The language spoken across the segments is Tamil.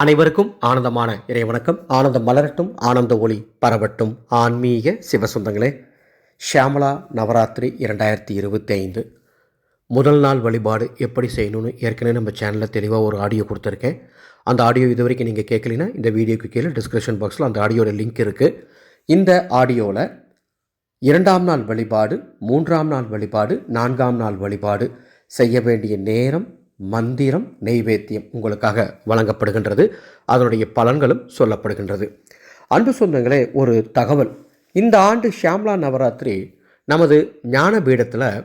அனைவருக்கும் ஆனந்தமான இறை வணக்கம் ஆனந்தம் மலரட்டும் ஆனந்த ஒளி பரவட்டும். ஆன்மீக சிவசொந்தங்களே ஷியாமலா நவராத்திரி இரண்டாயிரத்தி இருபத்தி ஐந்து முதல் நாள் வழிபாடு எப்படி செய்யணும்னு ஏற்கனவே நம்ம சேனலில் தெளிவாக ஒரு ஆடியோ கொடுத்துருக்கேன். அந்த ஆடியோ இது வரைக்கும் நீங்கள் கேட்கலைன்னா இந்த வீடியோக்கு கீழே டிஸ்கிரிப்ஷன் பாக்ஸில் அந்த ஆடியோட லிங்க் இருக்குது இந்த ஆடியோவில் இரண்டாம் நாள் வழிபாடு மூன்றாம் நாள் வழிபாடு நான்காம் நாள் வழிபாடு செய்ய வேண்டிய நேரம் மந்திரம் நெய்வேத்தியம் உங்களுக்காக வழங்கப்படுகின்றது. அதனுடைய பலன்களும் சொல்லப்படுகின்றது. அன்பு சொந்தங்களே ஒரு தகவல். இந்த ஆண்டு ஷியாம்லா நவராத்திரி நமது ஞான பீடத்தில்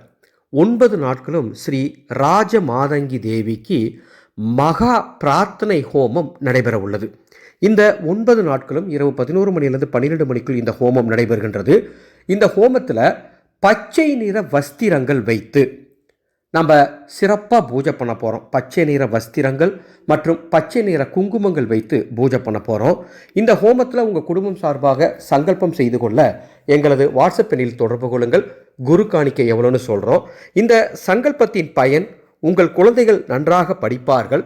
ஒன்பது நாட்களும் ஸ்ரீ ராஜ மாதங்கி தேவிக்கு மகா பிரார்த்தனை ஹோமம் நடைபெற உள்ளது. இந்த ஒன்பது நாட்களும் இரவு பதினோரு மணியிலிருந்து பன்னிரெண்டு மணிக்குள் இந்த ஹோமம் நடைபெறுகின்றது. இந்த ஹோமத்தில் பச்சை நிற வஸ்திரங்கள் வைத்து நம்ம சிறப்பாக பூஜை பண்ண போகிறோம் பச்சை நிற வஸ்திரங்கள் மற்றும் பச்சை நிற குங்குமங்கள் வைத்து பூஜை பண்ண போகிறோம் இந்த ஹோமத்தில் உங்கள் குடும்பம் சார்பாக சங்கல்பம் செய்து கொள்ள எங்களது வாட்ஸ்அப் எண்ணில் தொடர்பு கொள்ளுங்கள். குரு காணிக்கை எவ்வளோன்னு சொல்கிறோம் இந்த சங்கல்பத்தின் பயன் உங்கள் குழந்தைகள் நன்றாக படிப்பார்கள்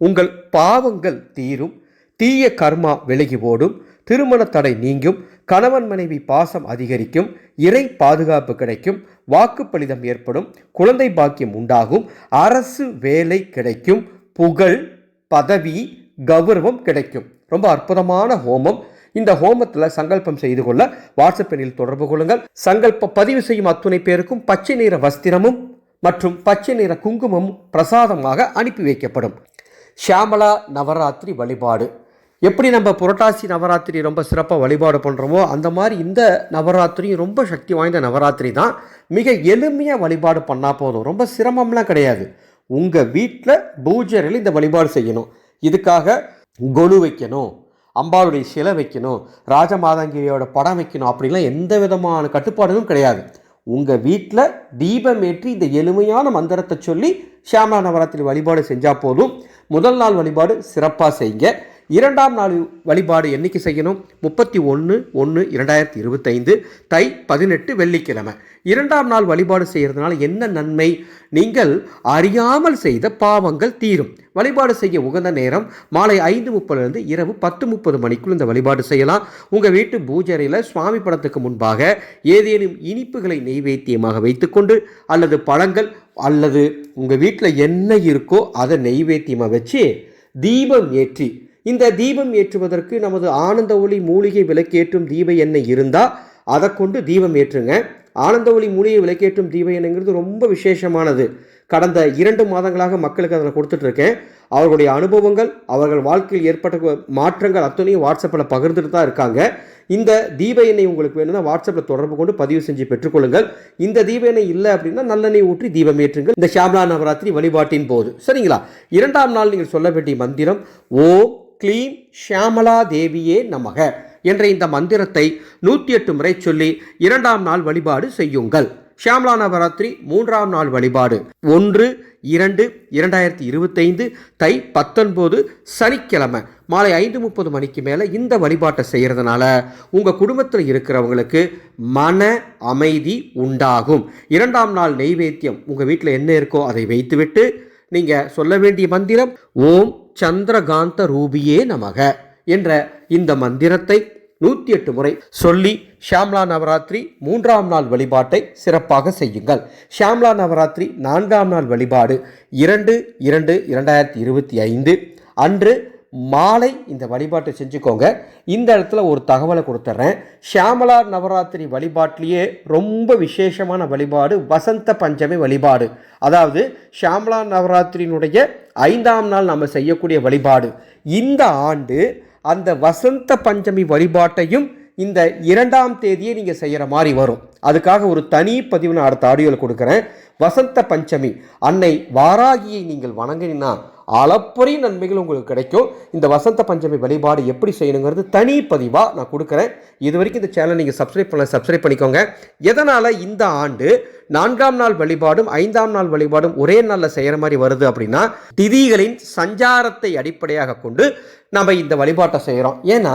உங்கள் பாவங்கள் தீரும் தீய கர்மா விலகி ஓடும் திருமண தடை நீங்கும் கணவன் மனைவி பாசம் அதிகரிக்கும் இறை பாதுகாப்பு கிடைக்கும் வாக்குப்பளிதம் ஏற்படும் குழந்தை பாக்கியம் உண்டாகும் அரசு வேலை கிடைக்கும் புகழ் பதவி கௌரவம் கிடைக்கும். ரொம்ப அற்புதமான ஹோமம். இந்த ஹோமத்தில் சங்கல்பம் செய்து கொள்ள வாட்ஸ்அப் எண்ணில் தொடர்பு கொள்ளுங்கள். சங்கல்ப பதிவு செய்யும் அத்துணை பேருக்கும் பச்சை நிற வஸ்திரமும் மற்றும் பச்சை நிற குங்குமமும் பிரசாதமாக அனுப்பி வைக்கப்படும். ஷியாமலா நவராத்திரி வழிபாடு. எப்படி நம்ம புரட்டாசி நவராத்திரி ரொம்ப சிறப்பாக வழிபாடு பண்ணுறோமோ அந்த மாதிரி இந்த நவராத்திரியும் ரொம்ப சக்தி வாய்ந்த நவராத்திரி தான். மிக எளிமையாக வழிபாடு பண்ணால் போதும். ரொம்ப சிரமம்லாம் கிடையாது. உங்கள் வீட்டில் பூஜைகளில் இந்த வழிபாடு செய்யணும். இதுக்காக கொலு வைக்கணும் அம்பாளுடைய சிலை வைக்கணும் ராஜமாதங்கிரியோட படம் வைக்கணும் அப்படிலாம் எந்த விதமான கட்டுப்பாடுகளும் கிடையாது. உங்கள் வீட்டில் தீபம் ஏற்றி இந்த எளிமையான மந்திரத்தை சொல்லி ஷியாமலா நவராத்திரி வழிபாடு செஞ்சால் போதும். முதல் நாள் வழிபாடு சிறப்பாக செய்யுங்க. இரண்டாம் நாள் வழிபாடு என்றைக்கு செய்யணும்? முப்பத்தி ஒன்று ஒன்று இரண்டாயிரத்தி இருபத்தைந்து தை பதினெட்டு வெள்ளிக்கிழமை. இரண்டாம் நாள் வழிபாடு செய்கிறதுனால என்ன நன்மை? நீங்கள் அறியாமல் செய்த பாவங்கள் தீரும். வழிபாடு செய்ய உகந்த நேரம் மாலை ஐந்து முப்பதுலேருந்து இரவு பத்து முப்பது மணிக்குள் இந்த வழிபாடு செய்யலாம். உங்கள் வீட்டு பூஜரையில் சுவாமி படத்துக்கு முன்பாக ஏதேனும் இனிப்புகளை நெய்வேத்தியமாக வைத்துக்கொண்டு அல்லது பழங்கள் அல்லது உங்கள் வீட்டில் என்ன இருக்கோ அதை நெய்வேத்தியமாக வச்சு தீபம் ஏற்றி இந்த தீபம் ஏற்றுவதற்கு நமது ஆனந்த ஒளி மூலிகை விளக்கேற்றும் தீப எண்ணெய் இருந்தால் அதை கொண்டு தீபம் ஏற்றுங்க. ஆனந்த ஒளி மூலிகை விளக்கேற்றும் தீப எண்ணெய்ங்கிறது ரொம்ப விசேஷமானது. கடந்த இரண்டு மாதங்களாக மக்களுக்கு அதில் கொடுத்துட்ருக்கேன். அவர்களுடைய அனுபவங்கள் அவர்கள் வாழ்க்கையில் ஏற்பட்ட மாற்றங்கள் அத்தனையும் வாட்ஸ்அப்பில் பகிர்ந்துட்டு தான் இருக்காங்க. இந்த தீப எண்ணெய் உங்களுக்கு வேணும்னா வாட்ஸ்அப்பில் தொடர்பு கொண்டு பதிவு செஞ்சு பெற்றுக்கொள்ளுங்கள். இந்த தீப எண்ணெய் இல்லை அப்படின்னா நல்லெண்ணெய் ஊற்றி தீபம் ஏற்றுங்கள். இந்த ஷாம்லா நவராத்திரி வழிபாட்டின் போது. சரிங்களா? இரண்டாம் நாள் நீங்கள் சொல்ல வேண்டிய மந்திரம் ஓம் க்ளீம் ஷியாமலா தேவியே நமக என்ற இந்த மந்திரத்தை நூற்றி எட்டு முறை சொல்லி இரண்டாம் நாள் வழிபாடு செய்யுங்கள். ஷியாமலா நவராத்திரி மூன்றாம் நாள் வழிபாடு. ஒன்று இரண்டு இரண்டாயிரத்தி இருபத்தைந்து தை பத்தொன்பது சனிக்கிழமை மாலை ஐந்து முப்பது மணிக்கு மேலே இந்த வழிபாட்டை செய்கிறதுனால உங்கள் குடும்பத்தில் இருக்கிறவங்களுக்கு மன அமைதி உண்டாகும். இரண்டாம் நாள் நெய்வேத்தியம் உங்கள் வீட்டில் என்ன இருக்கோ அதை வைத்துவிட்டு நீங்கள் சொல்ல வேண்டிய மந்திரம் ஓம் சந்திரகாந்த ரூபியே நமக என்ற இந்த மந்திரத்தை நூற்றி எட்டு முறை சொல்லி ஷியாம்லா நவராத்திரி மூன்றாம் நாள் வழிபாட்டை சிறப்பாக செய்யுங்கள். ஷியாம்லா நவராத்திரி நான்காம் நாள் வழிபாடு இரண்டு இரண்டு இரண்டாயிரத்தி இருபத்தி ஐந்து. அன்று மாலை இந்த வழிபாட்டை செஞ்சுக்கோங்க. இந்த இடத்துல ஒரு தகவலை கொடுத்துட்றேன் ஷியாமலா நவராத்திரி வழிபாட்டிலேயே ரொம்ப விசேஷமான வழிபாடு வசந்த பஞ்சமி வழிபாடு. அதாவது ஷியாமலா நவராத்திரியினுடைய ஐந்தாம் நாள் நம்ம செய்யக்கூடிய வழிபாடு. இந்த ஆண்டு அந்த வசந்த பஞ்சமி வழிபாட்டையும் இந்த இரண்டாம் தேதியே நீங்கள் செய்கிற மாதிரி வரும். அதுக்காக ஒரு தனி பதிவு நான் அடுத்த ஆடியோவில் கொடுக்குறேன். வசந்த பஞ்சமி அன்னை வாராகியை நீங்கள் வணங்கினா அளப்பரிய நன்மைகள் உங்களுக்கு கிடைக்கும். இந்த வசந்த பஞ்சமி வழிபாடு எப்படி செய்யணுங்கிறது தனி பதிவாக நான் கொடுக்குறேன். இது வரைக்கும் இந்த சேனல் நீங்கள் சப்ஸ்கிரைப் பண்ண சப்ஸ்கிரைப் பண்ணிக்கோங்க. எதனால் இந்த ஆண்டு நான்காம் நாள் வழிபாடும் ஐந்தாம் நாள் வழிபாடும் ஒரே நாளில் செய்கிற மாதிரி வருது அப்படின்னா திதிகளின் சஞ்சாரத்தை அடிப்படையாக கொண்டு நம்ம இந்த வழிபாட்டை செய்கிறோம் ஏன்னா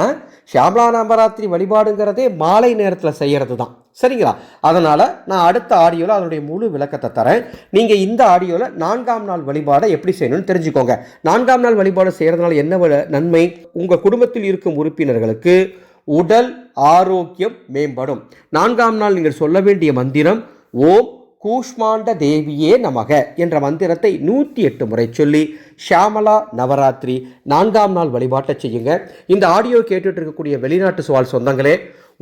ஷியாமலா நவராத்திரி வழிபாடுங்கிறதே மாலை நேரத்தில் செய்கிறது தான் சரிங்களா? அதனால் நான் அடுத்த ஆடியோவில் அதனுடைய முழு விளக்கத்தை தரேன். நீங்கள் இந்த ஆடியோவில் நான்காம் நாள் வழிபாடை எப்படி செய்யணும்னு தெரிஞ்சுக்கோங்க. நான்காம் நாள் வழிபாடு செய்கிறதுனால என்ன நன்மை? உங்கள் குடும்பத்தில் இருக்கும் உறுப்பினர்களுக்கு உடல் ஆரோக்கியம் மேம்படும். நான்காம் நாள் நீங்கள் சொல்ல வேண்டிய மந்திரம் ஓம் கூஷ்மாண்ட தேவியே நமக என்ற மந்திரத்தை நூற்றி எட்டு முறை சொல்லி ஷியாமலா நவராத்திரி நான்காம் நாள் வழிபாட்டை செய்யுங்க. இந்த ஆடியோ கேட்டுட்டு இருக்கக்கூடிய வெளிநாட்டு சுவால் சொந்தங்களே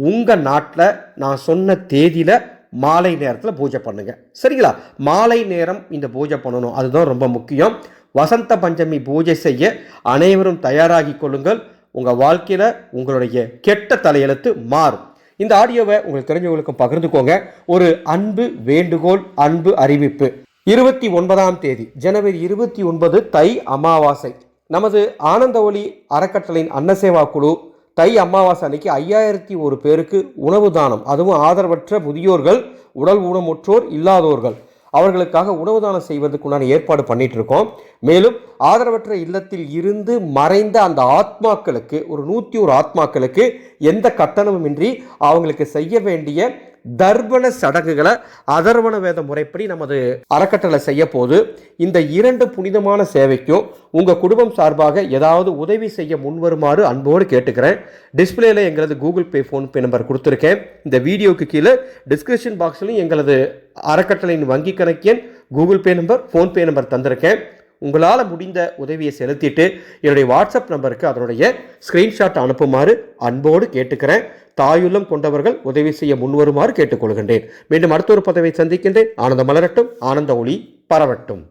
உங்கள் நாட்டில் நான் சொன்ன தேதியில் மாலை நேரத்தில் பூஜை பண்ணுங்க. சரிங்களா? மாலை நேரம் இந்த பூஜை பண்ணணும். அதுதான் ரொம்ப முக்கியம். வசந்த பஞ்சமி பூஜை செய்ய அனைவரும் தயாராகி கொள்ளுங்கள். உங்கள் வாழ்க்கையில் உங்களுடைய கெட்ட தலையெழுத்து மாறும். இந்த ஆடியோவை உங்களுக்கு தெரிஞ்சவங்களுக்கும் பகிர்ந்துக்கோங்க. ஒரு அன்பு வேண்டுகோள் அன்பு அறிவிப்பு. இருபத்தி ஒன்பதாம் தேதி ஜனவரி இருபத்தி ஒன்பது தை அமாவாசை. நமது ஆனந்த ஒளி அறக்கட்டளையின் அன்னசேவா குழு தை அமாவாசை அன்னைக்கு ஐயாயிரத்தி ஒரு பேருக்கு உணவு தானம். அதுவும் ஆதரவற்ற முதியோர்கள் உடல் ஊனமுற்றோர் இல்லாதோர்கள். அவர்களுக்காக உணவு தானம் செய்வதற்கு உண்டான ஏற்பாடு பண்ணிட்டு இருக்கோம் மேலும் ஆதரவற்ற இல்லத்தில் இருந்து மறைந்த அந்த ஆத்மாக்களுக்கு ஒரு நூற்றி ஒரு ஆத்மாக்களுக்கு எந்த கட்டணமும் இன்றி அவங்களுக்கு செய்ய வேண்டிய தர்ப்பண சடங்குகளை அதர்வண வேத முறைப்படி நமது அறக்கட்டளை செய்ய போது இந்த இரண்டு புனிதமான சேவைக்கும் உங்கள் குடும்பம் சார்பாக ஏதாவது உதவி செய்ய முன்வருமாறு அன்போடு கேட்டுக்கிறேன். டிஸ்பிளேல எங்களது கூகுள் பே ஃபோன்பே நம்பர் கொடுத்துருக்கேன். இந்த வீடியோக்கு கீழே டிஸ்கிரிப்ஷன் பாக்ஸ்லையும் எங்களது அறக்கட்டளையின் வங்கி கணக்கு Google Pay number PhonePe number தந்திருக்கேன். உங்களால் முடிந்த உதவியை செலுத்திட்டு என்னுடைய வாட்ஸ்அப் நம்பருக்கு அதனுடைய ஸ்க்ரீன்ஷாட் அனுப்புமாறு அன்போடு கேட்டுக்கிறேன். தாயுள்ளம் கொண்டவர்கள் உதவி செய்ய முன்வருமாறு கேட்டுக்கொள்கின்றேன். மீண்டும் அடுத்த ஒரு பதவியை சந்திக்கின்றேன். ஆனந்த மலரட்டும் ஆனந்த ஒளி பரவட்டும்.